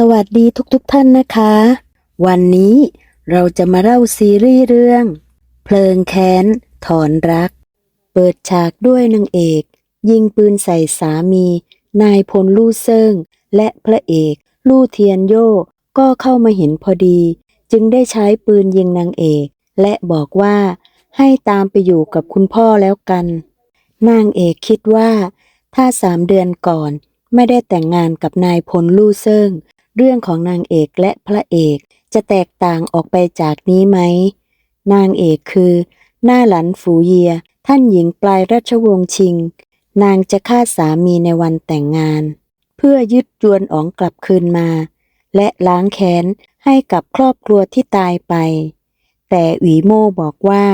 สวัสดีทุกๆทท่านนะคะ วันนี้เราจะมาเล่าซีรีส์เรื่อง เพลิงแค้น ถอนรัก เปิดฉากด้วยนางเอก ยิงปืนใส่สามี นายพลลู่เซิงและพระเอกลู่เทียนโยก็เข้ามาเห็นพอดี จึงได้ใช้ปืนยิงนางเอก และบอกว่าให้ตามไปอยู่กับคุณพ่อแล้วกัน นางเอกคิดว่า ถ้าสามเดือนก่อนไม่ได้แต่งงานกับนายพลลู่เซิง เรื่องของนางเอกและพระเอกจะแตกต่างออกไปจากนี้ไหม นางเอกคือ หน้าหลันฝูเยีย ท่านหญิงปลายราชวงศ์ชิง นางจะฆ่าสามีในวันแต่งงาน เพื่อยึดจวนอ๋องกลับคืนมา และล้างแค้นให้กับครอบครัวที่ตายไป แต่หวีโม่บอกว่า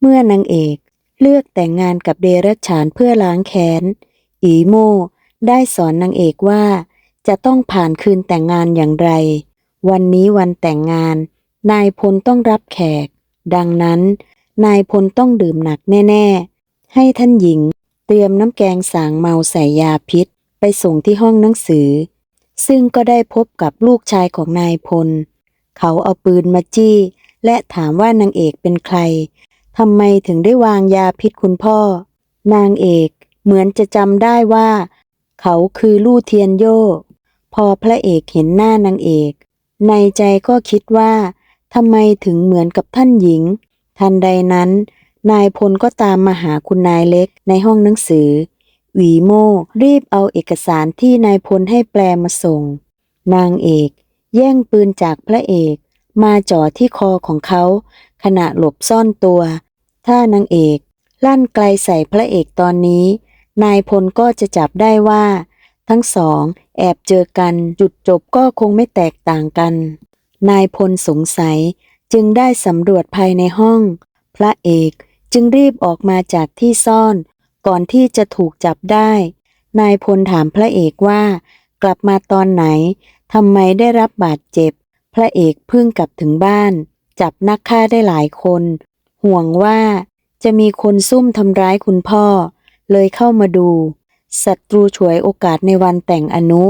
เมื่อนางเอกเลือกแต่งงานกับเดรัจฉานเพื่อล้างแค้นอีโม่ได้สอนนางเอกว่า จะต้องผ่านคืนแต่งงานอย่างไร วันนี้วันแต่งงาน นายพลต้องรับแขก ดังนั้น นายพลต้องดื่มหนักแน่ ๆ ให้ท่านหญิง เตรียมน้ำแกงสางเมาใส่ยาพิษ ไปส่งที่ห้องหนังสือ ซึ่งก็ได้พบกับลูกชายของนายพล เขาเอาปืนมาจี้ และถามว่านางเอกเป็นใครทำไมถึงได้วางยาพิษคุณพ่อ นางเอกเหมือนจะจำได้ว่า เขาคือลู่เทียนโย พอพระเอกเห็นหน้านางเอก ในใจก็คิดว่าทำไมถึงเหมือนกับท่านหญิง ทันใดนั้น นายพลก็ตามมาหาคุณนายเล็กในห้องหนังสือ หวีโม่รีบเอาเอกสารที่นายพลให้แปลมาส่ง นางเอก แย่งปืนจากพระเอก มาจ่อที่คอของเขา ขณะหลบซ่อนตัว ถ้านางเอก ลั่นไกลใส่พระเอกตอนนี้ นายพลก็จะจับได้ว่า ทั้งสองแอบเจอกันจุดจบก็คงไม่แตกต่างกัน นายพลสงสัยจึงได้สำรวจภายในห้อง พระเอกจึงรีบออกมาจากที่ซ่อน ก่อนที่จะถูกจับได้ นายพลถามพระเอกว่า กลับมาตอนไหนทำไมได้รับบาดเจ็บ พระเอกเพิ่งกลับถึงบ้าน จับนักฆ่าได้หลายคน ห่วงว่าจะมีคนซุ่มทำร้ายคุณพ่อ เลยเข้ามาดู ศัตรูฉวยโอกาสในวันแต่งอนุ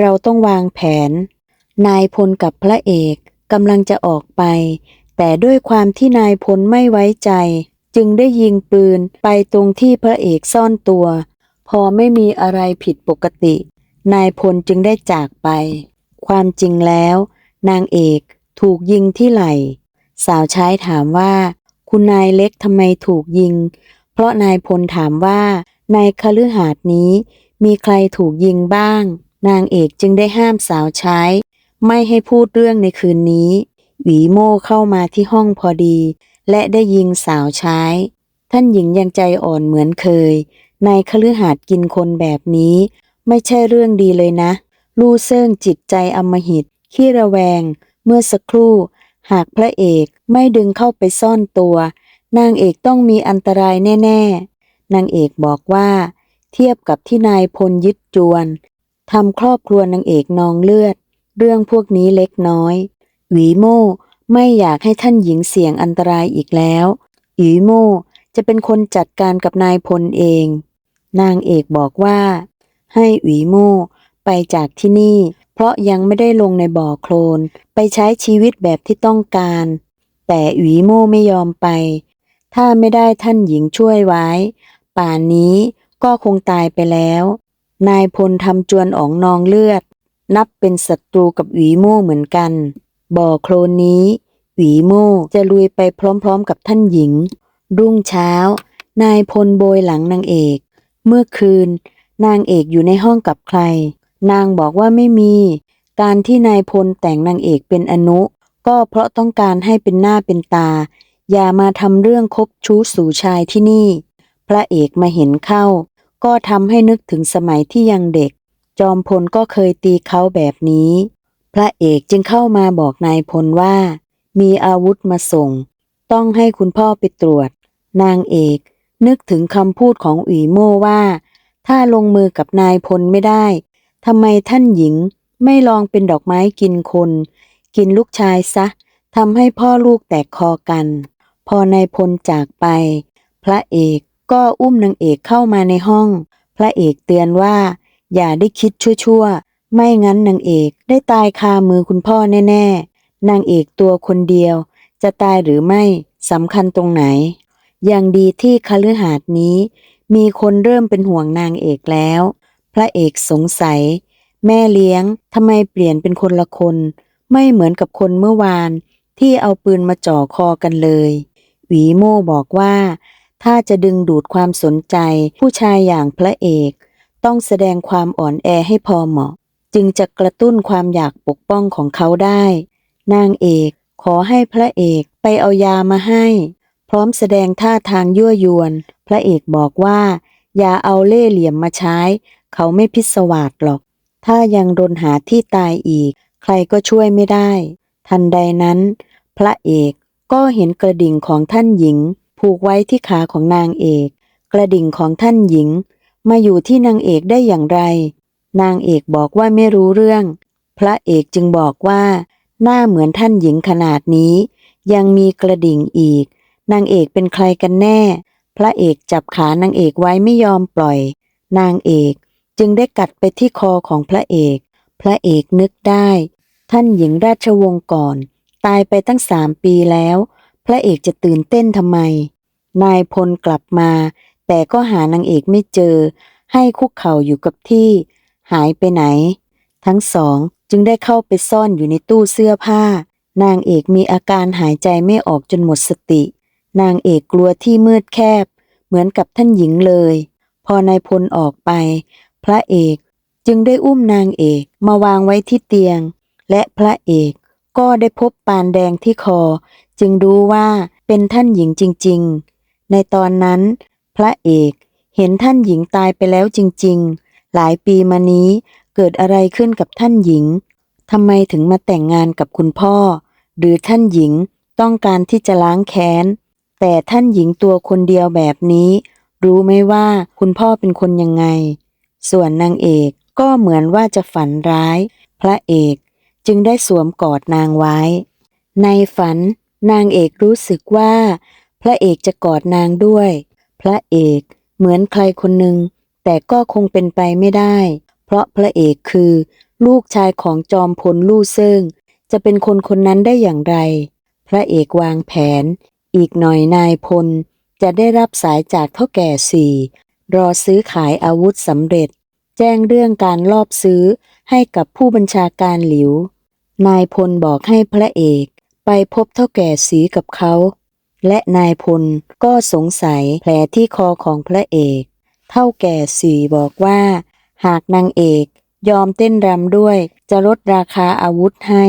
เราต้องวางแผน นายพลกับพระเอกกำลังจะออกไป แต่ด้วยความที่นายพลไม่ไว้ใจ จึงได้ยิงปืนไปตรงที่พระเอกซ่อนตัว พอไม่มีอะไรผิดปกติ นายพลจึงได้จากไป ความจริงแล้ว นางเอกถูกยิงที่ไหล่ สาวใช้ถามว่า คุณนายเล็กทำไมถูกยิง เพราะนายพลถามว่า ในคฤหาสน์นี้ มีใครถูกยิงบ้าง นางเอกจึงได้ห้ามสาวใช้ ไม่ให้พูดเรื่องในคืนนี้ หวีโม่เข้ามาที่ห้องพอดี และได้ยิงสาวใช้ ท่านหญิงยังใจอ่อนเหมือนเคย ในคฤหาสน์กินคนแบบนี้ ไม่ใช่เรื่องดีเลยนะ ลู่เซิ่งจิตใจอำมหิต ขี้ระแวง เมื่อสักครู่ หากพระเอกไม่ดึงเข้าไปซ่อนตัวนางเอกต้องมีอันตรายแน่ นางเอกบอกว่า เทียบกับที่นายพลยึดจวนทำครอบครัวนางเอกนองเลือด เรื่องพวกนี้เล็กน้อย หวีโม่ไม่อยากให้ท่านหญิงเสี่ยงอันตรายอีกแล้วหวีโม่จะเป็นคนจัดการกับนายพลเอง นางเอกบอกว่า ให้หวีโม่ไปจากที่นี่ เพราะยังไม่ได้ลงในบ่อโคลน ไปใช้ชีวิตแบบที่ต้องการ แต่หวีโม่ไม่ยอมไป ถ้าไม่ได้ท่านหญิงช่วยไว้ ป่านนี้ก็คงตายไปแล้ว นายพลทำจวนอ๋องนองเลือด นับเป็นศัตรูกับหวีโม่เหมือนกัน บ่อโคลนนี้ หวีโม่จะลุยไปพร้อมๆกับท่านหญิง รุ่งเช้า นายพลโบยหลังนางเอก เมื่อคืน นางเอกอยู่ในห้องกับใคร นางบอกว่าไม่มี การที่นายพลแต่งนางเอกเป็นอนุ ก็เพราะต้องการให้เป็นหน้าเป็นตา อย่ามาทำเรื่องคบชู้สู่ชายที่นี่ พระเอกมาเห็นเข้า ก็ทำให้นึกถึงสมัยที่ยังเด็ก จอมพลก็เคยตีเขาแบบนี้ พระเอกจึงเข้ามาบอกนายพลว่า มีอาวุธมาส่ง ต้องให้คุณพ่อไปตรวจ นางเอกนึกถึงคำพูดของอุ๋ยโม่ว่า ถ้าลงมือกับนายพลไม่ได้ทำไมท่านหญิงไม่ลองเป็นดอกไม้กินคน กินลูกชายซะทำให้พ่อลูกแตกคอกัน พอนายพลจากไป พระเอก ก็อุ้มนางเอกเข้ามาในห้อง พระเอกเตือนว่า อย่าได้คิดชั่วๆ ไม่งั้นนางเอกได้ตายคามือคุณพ่อแน่ๆ นางเอกตัวคนเดียว จะตายหรือไม่สำคัญตรงไหน อย่างดีที่คฤหาสน์นี้ มีคนเริ่มเป็นห่วงนางเอกแล้ว พระเอกสงสัย แม่เลี้ยงทำไมเปลี่ยนเป็นคนละคน ไม่เหมือนกับคนเมื่อวานที่เอาปืนมาจ่อคอกันเลย หวีโม่บอกว่า ถ้าจะดึงดูดความสนใจ ผู้ชายอย่างพระเอก ต้องแสดงความอ่อนแอให้พอเหมาะ จึงจะกระตุ้นความอยากปกป้องของเขาได้ นางเอกขอให้พระเอกไปเอายามาให้ พร้อมแสดงท่าทางยั่วยวน พระเอกบอกว่า อย่าเอาเล่เหลี่ยมมาใช้ เขาไม่พิศวาสหรอก ถ้ายังรนหาที่ตายอีก ใครก็ช่วยไม่ได้ ทันใดนั้น พระเอกก็เห็นกระดิ่งของท่านหญิง ผูกไว้ที่ขาของนางเอก กระดิ่งของท่านหญิง มาอยู่ที่นางเอกได้อย่างไร นางเอกบอกว่าไม่รู้เรื่อง พระเอกจึงบอกว่า หน้าเหมือนท่านหญิงขนาดนี้ ยังมีกระดิ่งอีก นางเอกเป็นใครกันแน่ พระเอกจับขานางเอกไว้ไม่ยอมปล่อย นางเอกจึงได้กัดไปที่คอของพระเอก พระเอกนึกได้ ท่านหญิงราชวงศ์ก่อน ตายไปตั้งสามปีแล้ว พระเอกจะตื่นเต้นทำไม นายพลกลับมา แต่ก็หานางเอกไม่เจอ ให้คุกเข่าอยู่กับที่ หายไปไหน ทั้งสองจึงได้เข้าไปซ่อนอยู่ในตู้เสื้อผ้า นางเอกมีอาการหายใจไม่ออกจนหมดสติ นางเอกกลัวที่มืดแคบ เหมือนกับท่านหญิงเลย พอนายพลออกไป พระเอกจึงได้อุ้มนางเอกมาวางไว้ที่เตียง และพระเอกก็ได้พบปานแดงที่คอ จึงรู้ว่าเป็นท่านหญิงจริงๆ ในตอนนั้นพระเอกเห็นท่านหญิงตายไปแล้วจริงๆ หลายปีมานี้เกิดอะไรขึ้นกับท่านหญิงทำไมถึงมาแต่งงานกับคุณพ่อ หรือท่านหญิงต้องการที่จะล้างแค้น แต่ท่านหญิงตัวคนเดียวแบบนี้ รู้ไหมว่าคุณพ่อเป็นคนยังไง ส่วนนางเอกก็เหมือนว่าจะฝันร้าย พระเอกจึงได้สวมกอดนางไว้ ในฝัน นางเอกรู้สึกว่า พระเอกจะกอดนางด้วย พระเอกเหมือนใครคนหนึ่งแต่ก็คงเป็นไปไม่ได้ เพราะพระเอกคือ ลูกชายของจอมพลลู่เซิงจะเป็นคนคนนั้นได้อย่างไร พระเอกวางแผน อีกหน่อยนายพล จะได้รับสายจากเท่าแก่สี่รอซื้อขายอาวุธสำเร็จ แจ้งเรื่องการลอบซื้อให้กับผู้บัญชาการหลิว นายพลบอกให้พระเอก ไปพบเท่าแก่สีกับเขา และนายพลก็สงสัยแผลที่คอของพระเอก เท่าแก่สีบอกว่า หากนางเอกยอมเต้นรำด้วยจะลดราคาอาวุธให้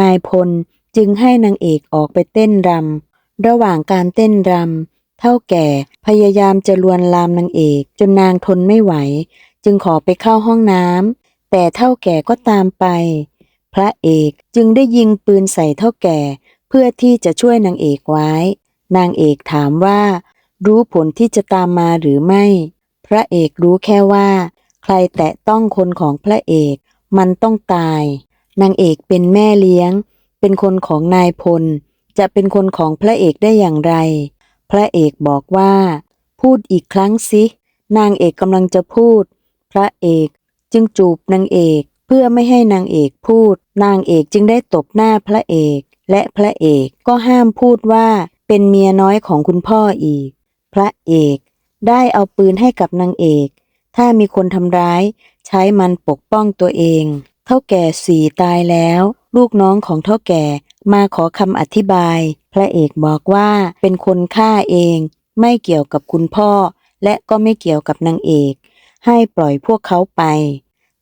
นายพลจึงให้นางเอกออกไปเต้นรำระหว่างการเต้นรำเท่าแก่พยายามจะลวนลามนางเอกจนนางทนไม่ไหว จึงขอไปเข้าห้องน้ำแต่เท่าแก่ก็ตามไป พระเอกจึงได้ยิงปืนใส่เท่าแก่ เพื่อที่จะช่วยนางเอกไว้ นางเอกถามว่า รู้ผลที่จะตามมาหรือไม่ พระเอกรู้แค่ว่า ใครแตะต้องคนของพระเอกมันต้องตาย นางเอกเป็นแม่เลี้ยง เป็นคนของนายพล จะเป็นคนของพระเอกได้อย่างไร พระเอกบอกว่า พูดอีกครั้งสิ นางเอกกำลังจะพูด พระเอกจึงจูบนางเอก เพื่อไม่ให้นางเอกพูด นางเอกจึงได้ตบหน้าพระเอก และพระเอกก็ห้ามพูดว่าเป็นเมียน้อยของคุณพ่ออีก พระเอกได้เอาปืนให้กับนางเอก ถ้ามีคนทำร้าย ใช้มันปกป้องตัวเอง เท่าแก่สี่ตายแล้ว ลูกน้องของเท่าแก่มาขอคำอธิบาย พระเอกบอกว่าเป็นคนฆ่าเอง ไม่เกี่ยวกับคุณพ่อ และก็ไม่เกี่ยวกับนางเอก ให้ปล่อยพวกเขาไป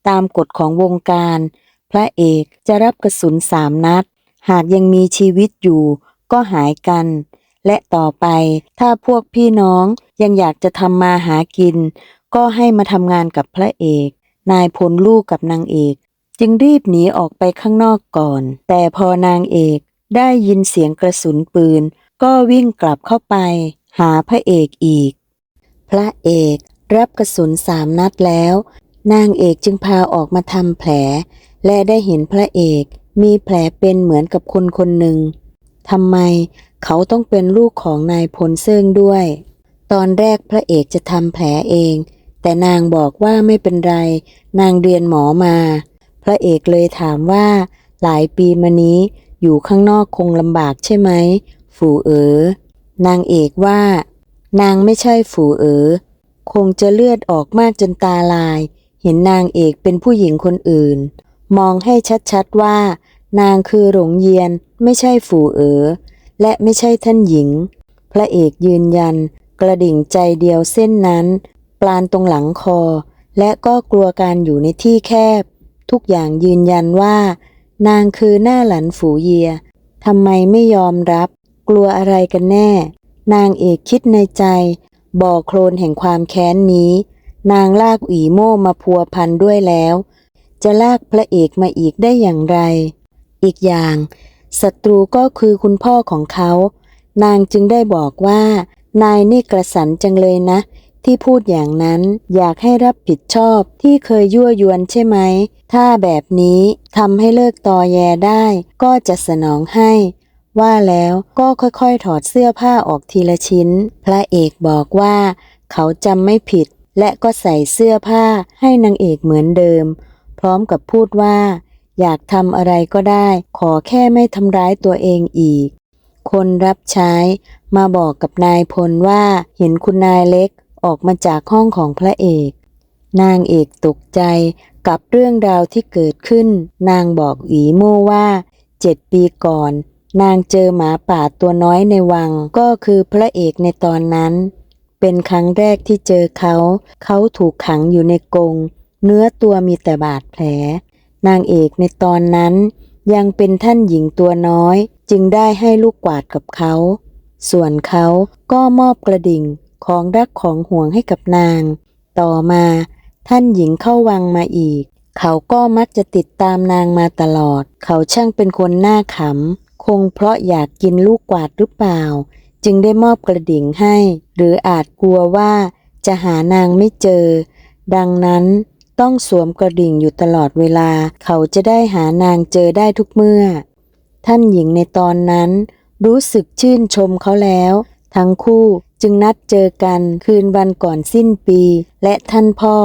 ตามกฎของวงการ พระเอกจะรับกระสุนสามนัด หากยังมีชีวิตอยู่ก็หายกัน และต่อไปถ้าพวกพี่น้องยังอยากจะทำมาหากิน ก็ให้มาทำงานกับพระเอก นายพลลูกกับนางเอก จึงรีบหนีออกไปข้างนอกก่อน แต่พอนางเอกได้ยินเสียงกระสุนปืน ก็วิ่งกลับเข้าไป หาพระเอกอีก พระเอกรับกระสุนสามนัดแล้ว นางเอกจึงพาออกมาทำแผล และได้เห็นพระเอกมีแผลเป็นเหมือนกับคนคนหนึ่งทำไมเขาต้องเป็นลูกของนายพลเซิงด้วย ตอนแรกพระเอกจะทำแผลเอง แต่นางบอกว่าไม่เป็นไร นางเรียนหมอมา พระเอกเลยถามว่า หลายปีมานี้อยู่ข้างนอกคงลำบากใช่ไหม ฝูเอ๋อนางเอกว่า นางไม่ใช่ฝูเอ๋อคงจะเลือดออกมากจนตาลาย เห็นนางเอกเป็นผู้หญิงคนอื่น มองให้ชัดๆว่า นางคือหลงเยียนไม่ใช่ฝูเอ๋อและไม่ใช่ท่านหญิง พระเอกยืนยัน กระดิ่งใจเดียวเส้นนั้น ปลานตรงหลังคอ และก็กลัวการอยู่ในที่แคบ ทุกอย่างยืนยันว่า นางคือหน้าหลันฝูเยียทำไมไม่ยอมรับ กลัวอะไรกันแน่ นางเอกคิดในใจ บ่อโคลนแห่งความแค้นนี้ นางลากอีโม่มาพัวพันด้วยแล้ว จะลากพระเอกมาอีกได้อย่างไร อีกอย่างศัตรูก็คือคุณพ่อของเขา นางจึงได้บอกว่า นายนี่กระสันจังเลยนะ ที่พูดอย่างนั้นอยากให้รับผิดชอบที่เคยยั่วยวนใช่ไหม ถ้าแบบนี้ทำให้เลิกตอแยได้ ก็จะสนองให้ ว่าแล้วก็ค่อยๆ ถอดเสื้อผ้าออกทีละชิ้น พระเอกบอกว่า เขาจำไม่ผิด และก็ใส่เสื้อผ้าให้นางเอกเหมือนเดิม พร้อมกับพูดว่า อยากทำอะไรก็ได้ ขอแค่ไม่ทำร้ายตัวเองอีก คนรับใช้มาบอกกับนายพลว่า เห็นคุณนายเล็กออกมาจากห้องของพระเอก นางเอกตกใจกับเรื่องราวที่เกิดขึ้น นางบอกอีโม่ว่าเจ็ดปีก่อน นางเจอหมาป่าตัวน้อยในวังก็คือพระเอกในตอนนั้น เป็นครั้งแรกที่เจอเขา เขาถูกขังอยู่ในกรงเนื้อตัวมีแต่บาดแผล นางเอกในตอนนั้นยังเป็นท่านหญิงตัวน้อย จึงได้ให้ลูกกวาดกับเขา ส่วนเขาก็มอบกระดิ่งของรักของห่วงให้กับนาง ต่อมาท่านหญิงเข้าวังมาอีก เขาก็มักจะติดตามนางมาตลอด เขาช่างเป็นคนหน้าขำ คงเพราะอยากกินลูกกวาดหรือเปล่า จึงได้มอบกระดิ่งให้ หรืออาจกลัวว่าจะหานางไม่เจอ ดังนั้นต้องสวมกระดิ่งอยู่ตลอดเวลา เขาจะได้หานางเจอได้ทุกเมื่อ ท่านหญิงในตอนนั้น รู้สึกชื่นชมเขาแล้ว ทั้งคู่จึงนัดเจอกันคืนวันก่อนสิ้นปี และท่านพ่อ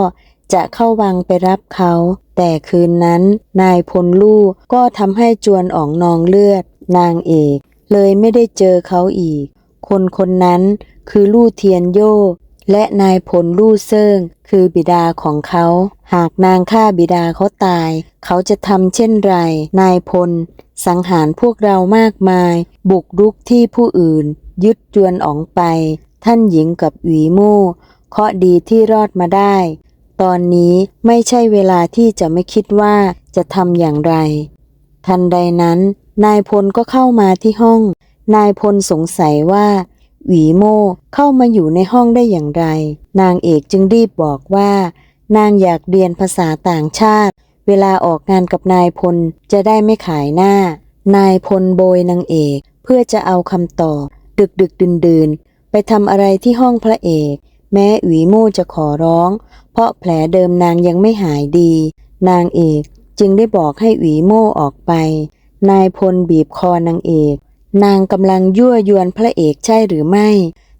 จะเข้าวังไปรับเขา แต่คืนนั้น นายพลลู่ก็ทำให้จวนอ่องนองเลือด นางเอก เลยไม่ได้เจอเขาอีก คนคนนั้นคือลู่เทียนโยและนายพลลู่เซิงคือบิดาของเขา หากนางฆ่าบิดาเขาตาย เขาจะทำเช่นไร นายพล สังหารพวกเรามากมาย บุกรุกที่ผู้อื่น ยึดจวนอองไป ท่านหญิงกับหวีโม่เคาะดีที่รอดมาได้ ตอนนี้ไม่ใช่เวลาที่จะไม่คิดว่าจะทำอย่างไร ทันใดนั้น นายพลก็เข้ามาที่ห้อง นายพลสงสัยว่า หวีโม่เข้ามาอยู่ในห้องได้อย่างไร นางเอกจึงรีบบอกว่า นางอยากเรียนภาษาต่างชาติ เวลาออกงานกับนายพลจะได้ไม่ขายหน้า นายพลโบยนางเอกเพื่อจะเอาคำตอบ ดึกดึกดื่นดื่นไปทำอะไรที่ห้องพระเอก แม้หวีโม่จะขอร้อง เพราะแผลเดิมนางยังไม่หายดี นางเอกจึงได้บอกให้หวีโม่ออกไป นายพลบีบคอนางเอก นางกำลังยั่วยวนพระเอกใช่หรือไม่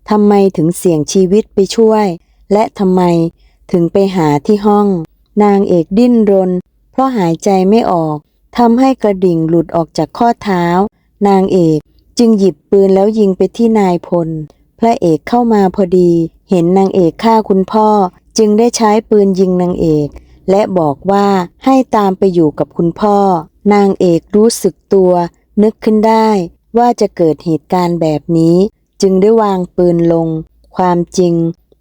ทำไมถึงเสี่ยงชีวิตไปช่วย และทำไมถึงไปหาที่ห้อง นางเอกดิ้นรน เพราะหายใจไม่ออก ทำให้กระดิ่งหลุดออกจากข้อเท้า นางเอกจึงหยิบปืนแล้วยิงไปที่นายพล พระเอกเข้ามาพอดี เห็นนางเอกฆ่าคุณพ่อ จึงได้ใช้ปืนยิงนางเอก และบอกว่าให้ตามไปอยู่กับคุณพ่อ นางเอกรู้สึกตัว นึกขึ้นได้ ว่าจะเกิดเหตุการณ์แบบนี้ จึงได้วางปืนลง ความจริง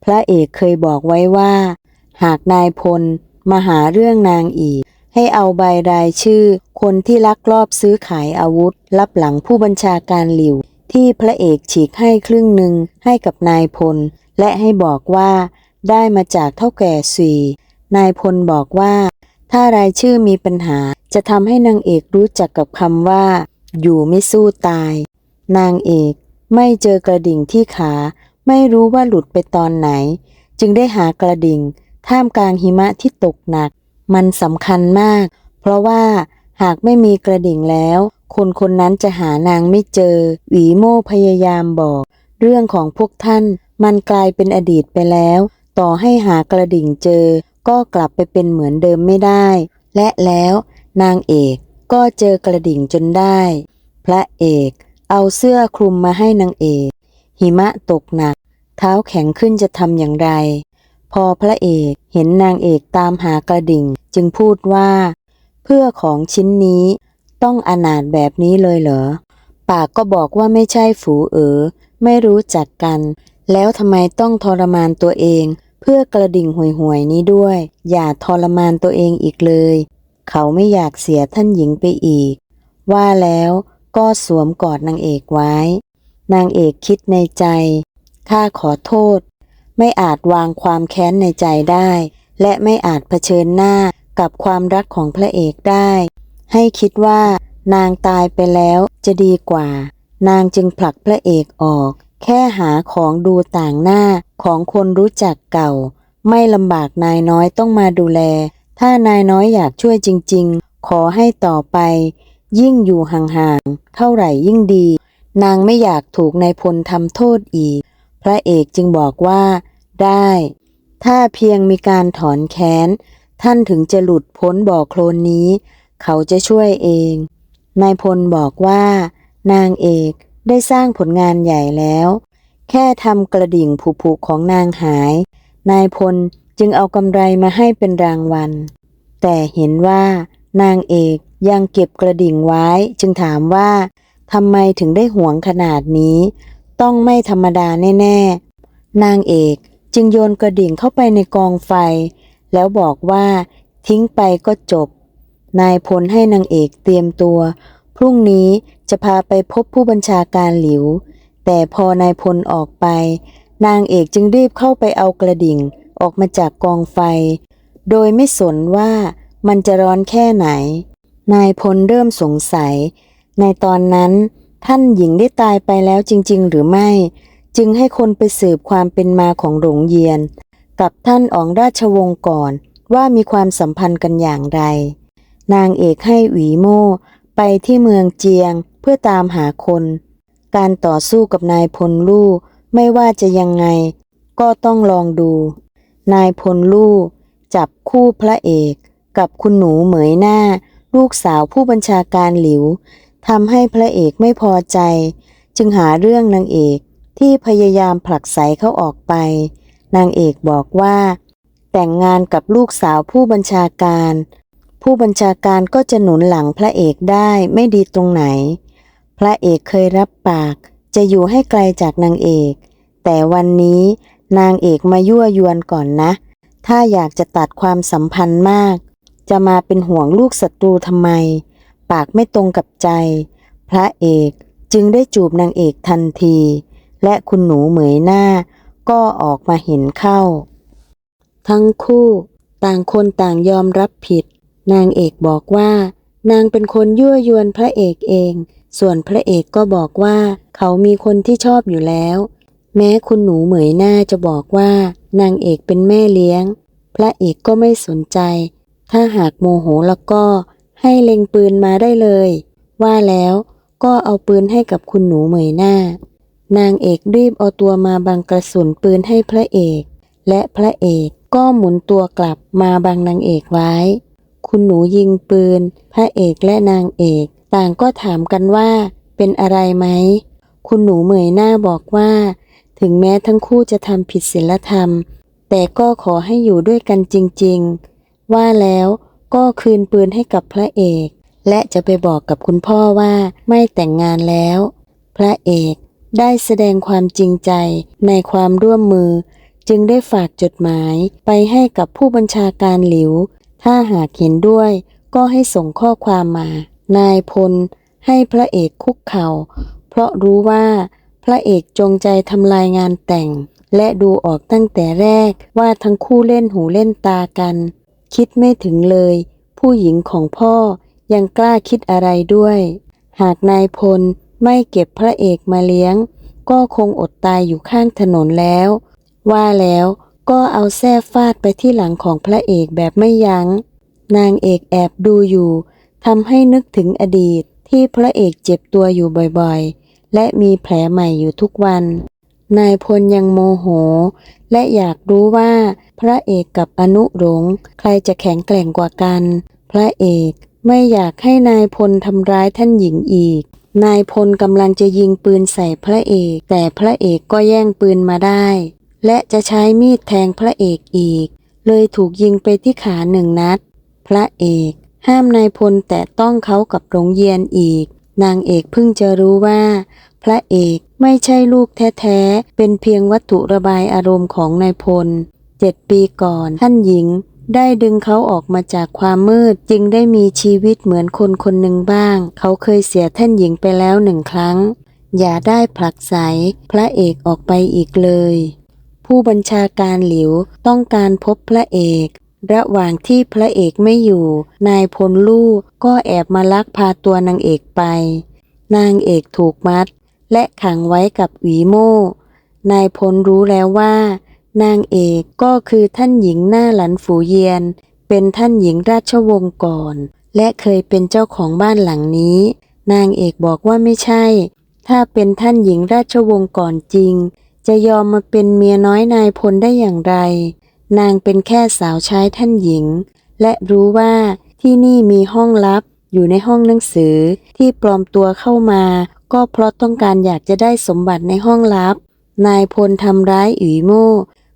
พระเอกเคยบอกไว้ว่า หากนายพลมาหาเรื่องนางอีก ให้เอาใบรายชื่อ คนที่ลักลอบซื้อขายอาวุธ รับหลังผู้บัญชาการหลิว ที่พระเอกฉีกให้ครึ่งหนึ่งให้กับนายพล และให้บอกว่าได้มาจากเท่าแก่สี่นายพลบอกว่า ถ้ารายชื่อมีปัญหาจะทำให้นางเอกรู้จักกับคำว่า อยู่ไม่สู้ตาย นางเอกไม่เจอกระดิ่งที่ขา ไม่รู้ว่าหลุดไปตอนไหน จึงได้หากระดิ่ง ท่ามกลางหิมะที่ตกหนัก มันสำคัญมาก เพราะว่าหากไม่มีกระดิ่งแล้ว คนคนนั้นจะหานางไม่เจอ หวีโม่พยายามบอก เรื่องของพวกท่าน มันกลายเป็นอดีตไปแล้ว ต่อให้หากระดิ่งเจอ ก็กลับไปเป็นเหมือนเดิมไม่ได้ และแล้วนางเอก ก็เจอกระดิ่งจนได้ พระเอกเอาเสื้อคลุมมาให้นางเอก หิมะตกหนัก เท้าแข็งขึ้นจะทำอย่างไร พอพระเอกเห็นนางเอกตามหากระดิ่งจึงพูดว่า เพื่อของชิ้นนี้ต้องอนาถแบบนี้เลยเหรอ ปากก็บอกว่าไม่ใช่ฝูเอ๋อไม่รู้จักกัน แล้วทำไมต้องทรมานตัวเอง เพื่อกระดิ่งห่วยๆนี้ด้วย อย่าทรมานตัวเองอีกเลย เขาไม่อยากเสียท่านหญิงไปอีก ว่าแล้วก็สวมกอดนางเอกไว้ นางเอกคิดในใจ ข้าขอโทษ ไม่อาจวางความแค้นในใจได้ และไม่อาจเผชิญหน้ากับความรักของพระเอกได้ ให้คิดว่านางตายไปแล้วจะดีกว่า นางจึงผลักพระเอกออก แค่หาของดูต่างหน้าของคนรู้จักเก่า ไม่ลำบากนายน้อยต้องมาดูแล ถ้านายน้อยอยากช่วยจริง ๆ ขอให้ต่อไป ยิ่งอยู่ห่างๆเท่าไหร่ยิ่งดี นางไม่อยากถูกนายพลทำโทษอีก พระเอกจึงบอกว่า ได้ ถ้าเพียงมีการถอนแค้น ท่านถึงจะหลุดพ้นบ่อโคลนนี้ เขาจะช่วยเอง นายพลบอกว่า นางเอกได้สร้างผลงานใหญ่แล้ว แค่ทำกระดิ่งผุๆของนางหาย นายพล จึงเอากำไรมาให้เป็นรางวัล แต่เห็นว่านางเอกยังเก็บกระดิ่งไว้ จึงถามว่าทำไมถึงได้หวงขนาดนี้ ต้องไม่ธรรมดาแน่ๆ นางเอกจึงโยนกระดิ่งเข้าไปในกองไฟ แล้วบอกว่าทิ้งไปก็จบ นายพลให้นางเอกเตรียมตัว พรุ่งนี้จะพาไปพบผู้บัญชาการหลิว แต่พอนายพลออกไป นางเอกจึงรีบเข้าไปเอากระดิ่ง ออกมาจากกองไฟ โดยไม่สนว่ามันจะร้อนแค่ไหน นายพลเริ่มสงสัย ในตอนนั้นท่านหญิงได้ตายไปแล้วจริง ๆ หรือไม่ จึงให้คนไปสืบความเป็นมาของหลงเยียน กับท่านอ๋องราชวงศ์ก่อนว่ามีความสัมพันธ์กันอย่างไร นางเอกให้หวีโม่ไปที่เมืองเจียงเพื่อตามหาคน การต่อสู้กับนายพลลู่ไม่ว่าจะยังไง ก็ต้องลองดู นายพลลู่จับคู่พระเอก กับคุณหนูเหมยหน้า ลูกสาวผู้บัญชาการหลิวทำให้พระเอกไม่พอใจ จึงหาเรื่องนางเอกที่พยายามผลักไสเขาออกไป นางเอกบอกว่า แต่งงานกับลูกสาวผู้บัญชาการ ผู้บัญชาการก็จะหนุนหลังพระเอกได้ไม่ดีตรงไหน พระเอกเคยรับปากจะอยู่ให้ไกลจากนางเอก แต่วันนี้ นางเอกมายั่วยวนก่อนนะ ถ้าอยากจะตัดความสัมพันธ์มาก จะมาเป็นห่วงลูกศัตรูทำไม ปากไม่ตรงกับใจ พระเอกจึงได้จูบนางเอกทันที และคุณหนูเหมยหน้า ก็ออกมาเห็นเข้า ทั้งคู่ ต่างคนต่างยอมรับผิด นางเอกบอกว่า นางเป็นคนยั่วยวนพระเอกเอง ส่วนพระเอกก็บอกว่า เขามีคนที่ชอบอยู่แล้ว แม้คุณหนูเหมยหน้าจะบอกว่านางเอกเป็นแม่เลี้ยง พระเอกก็ไม่สนใจ ถ้าหากโมโหแล้วก็ให้เล็งปืนมาได้เลย ว่าแล้วก็เอาปืนให้กับคุณหนูเหมยหน้า นางเอกรีบเอาตัวมาบังกระสุนปืนให้พระเอก และพระเอกก็หมุนตัวกลับมาบังนางเอกไว้ คุณหนูยิงปืน พระเอกและนางเอก ต่างก็ถามกันว่าเป็นอะไรไหม คุณหนูเหมยหน้าบอกว่า ถึงแม้ทั้งคู่จะทำผิดศีลธรรม แต่ก็ขอให้อยู่ด้วยกันจริง ๆ ว่าแล้วก็คืนปืนให้กับพระเอก และจะไปบอกกับคุณพ่อว่าไม่แต่งงานแล้ว พระเอกได้แสดงความจริงใจในความร่วมมือ จึงได้ฝากจดหมายไปให้กับผู้บัญชาการหลิว ถ้าหากเห็นด้วย ก็ให้ส่งข้อความมา นายพลให้พระเอกคุกเข่า เพราะรู้ว่า ระเอกจงใจทำลายงานแต่ง และดูออกตั้งแต่แรกว่าทั้งคู่เล่นหูเล่นตากัน คิดไม่ถึงเลย ผู้หญิงของพ่อยังกล้าคิดอะไรด้วย หากนายพลไม่เก็บพระเอกมาเลี้ยง ก็คงอดตายอยู่ข้างถนนแล้ว ว่าแล้วก็เอาแส้ฟาดไปที่หลังของพระเอกแบบไม่ยัง้ง นางเอกแอบดูอยู่ทำให้นึกถึงอดีตที่พระเอกเจ็บตัวอยู่บ่อยๆ และมีแผลใหม่อยู่ทุกวัน นายพลยังโมโห และอยากรู้ว่าพระเอกกับอนุหลงใครจะแข็งแกร่งกว่ากัน พระเอกไม่อยากให้นายพลทำร้ายท่านหญิงอีก นายพลกำลังจะยิงปืนใส่พระเอก แต่พระเอกก็แย่งปืนมาได้ และจะใช้มีดแทงพระเอกอีก เลยถูกยิงไปที่ขาหนึ่งนัด พระเอกห้ามนายพลแตะต้องเขากับหลงเยียนอีก นางเอกเพิ่งจะรู้ว่า พระเอกไม่ใช่ลูกแท้ๆ เป็นเพียงวัตถุระบายอารมณ์ของนายพลเจ็ดปีก่อนท่านหญิงได้ดึงเขาออกมาจากความมืดจึงได้มีชีวิตเหมือนคนคนหนึ่งบ้าง เขาเคยเสียท่านหญิงไปแล้วหนึ่งครั้ง อย่าได้ผลักไสพระเอกออกไปอีกเลย ผู้บัญชาการหลิวต้องการพบพระเอก ระหว่างที่พระเอกไม่อยู่ นายพลลู่ก็แอบมาลักพาตัวนางเอกไป นางเอกถูกมัด และขังไว้กับหวีโม่ นายพลรู้แล้วว่า นางเอกก็คือท่านหญิงหน้าหลันฝูเยียน เป็นท่านหญิงราชวงศ์ก่อน และเคยเป็นเจ้าของบ้านหลังนี้ นางเอกบอกว่าไม่ใช่ ถ้าเป็นท่านหญิงราชวงศ์ก่อนจริง จะยอมมาเป็นเมียน้อยนายพลได้อย่างไร นางเป็นแค่สาวใช้ท่านหญิง และรู้ว่าที่นี่มีห้องลับอยู่ในห้องหนังสือที่ปลอมตัวเข้ามา ก็เพราะต้องการอยากจะได้สมบัติในห้องลับ นายพลทำร้ายอุ๋ยโม่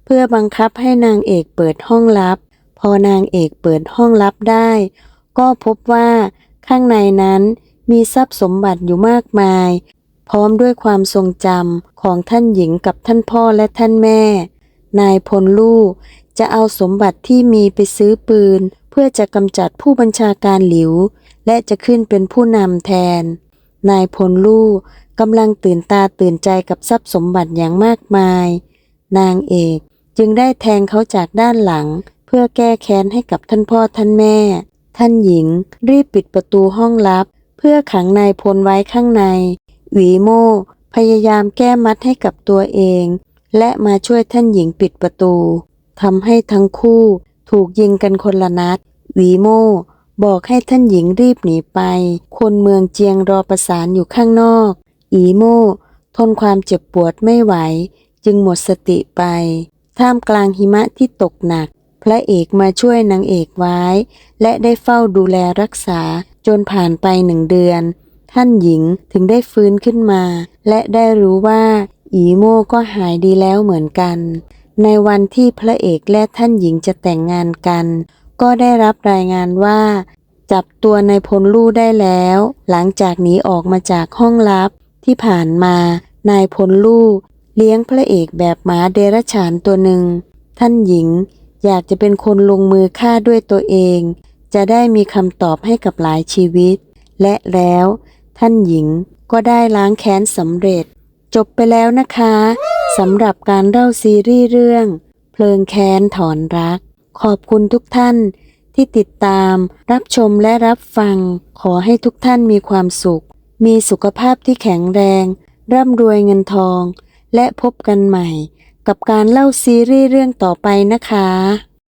เพื่อบังคับให้นางเอกเปิดห้องลับ พอนางเอกเปิดห้องลับได้ ก็พบว่าข้างในนั้นมีทรัพย์สมบัติอยู่มากมาย พร้อมด้วยความทรงจำของท่านหญิงกับท่านพ่อและท่านแม่ นายพลลู่ จะเอาสมบัติที่มีไปซื้อปืน เพื่อจะกำจัดผู้บัญชาการหลิว และจะขึ้นเป็นผู้นำแทน นายพลลู่กำลังตื่นตาตื่นใจกับทรัพย์สมบัติอย่างมากมาย นางเอกจึงได้แทงเขาจากด้านหลัง เพื่อแก้แค้นให้กับท่านพ่อท่านแม่ ท่านหญิงรีบปิดประตูห้องลับ เพื่อขังนายพลไว้ข้างใน หวีโม่พยายามแก้มัดให้กับตัวเอง และมาช่วยท่านหญิงปิดประตู ทำให้ทั้งคู่ถูกยิงกันคนละนัด หวีโม่บอกให้ท่านหญิงรีบหนีไป คนเมืองเจียงรอประสานอยู่ข้างนอก อีโม่ทนความเจ็บปวดไม่ไหว จึงหมดสติไป ท่ามกลางหิมะที่ตกหนัก พระเอกมาช่วยนางเอกไว้ และได้เฝ้าดูแลรักษาจนผ่านไปหนึ่งเดือน ท่านหญิงถึงได้ฟื้นขึ้นมา และได้รู้ว่า อีโม่ก็หายดีแล้วเหมือนกัน ในวันที่พระเอกและท่านหญิงจะแต่งงานกัน ก็ได้รับรายงานว่า จับตัวนายพลลู่ได้แล้ว หลังจากหนีออกมาจากห้องลับที่ผ่านมา นายพลลู่เลี้ยงพระเอกแบบหมาเดรัจฉานตัวหนึ่ง ท่านหญิงอยากจะเป็นคนลงมือฆ่าด้วยตัวเอง จะได้มีคำตอบให้กับหลายชีวิต และแล้ว ท่านหญิงก็ได้ล้างแค้นสำเร็จ จบไปแล้วนะคะ สำหรับการเล่าซีรีส์เรื่อง เพลิงแค้นถอนรัก ขอบคุณทุกท่านที่ติดตาม รับชมและรับฟัง ขอให้ทุกท่านมีความสุข มีสุขภาพที่แข็งแรง ร่ำรวยเงินทอง และพบกันใหม่ กับการเล่าซีรีส์เรื่องต่อไปนะคะ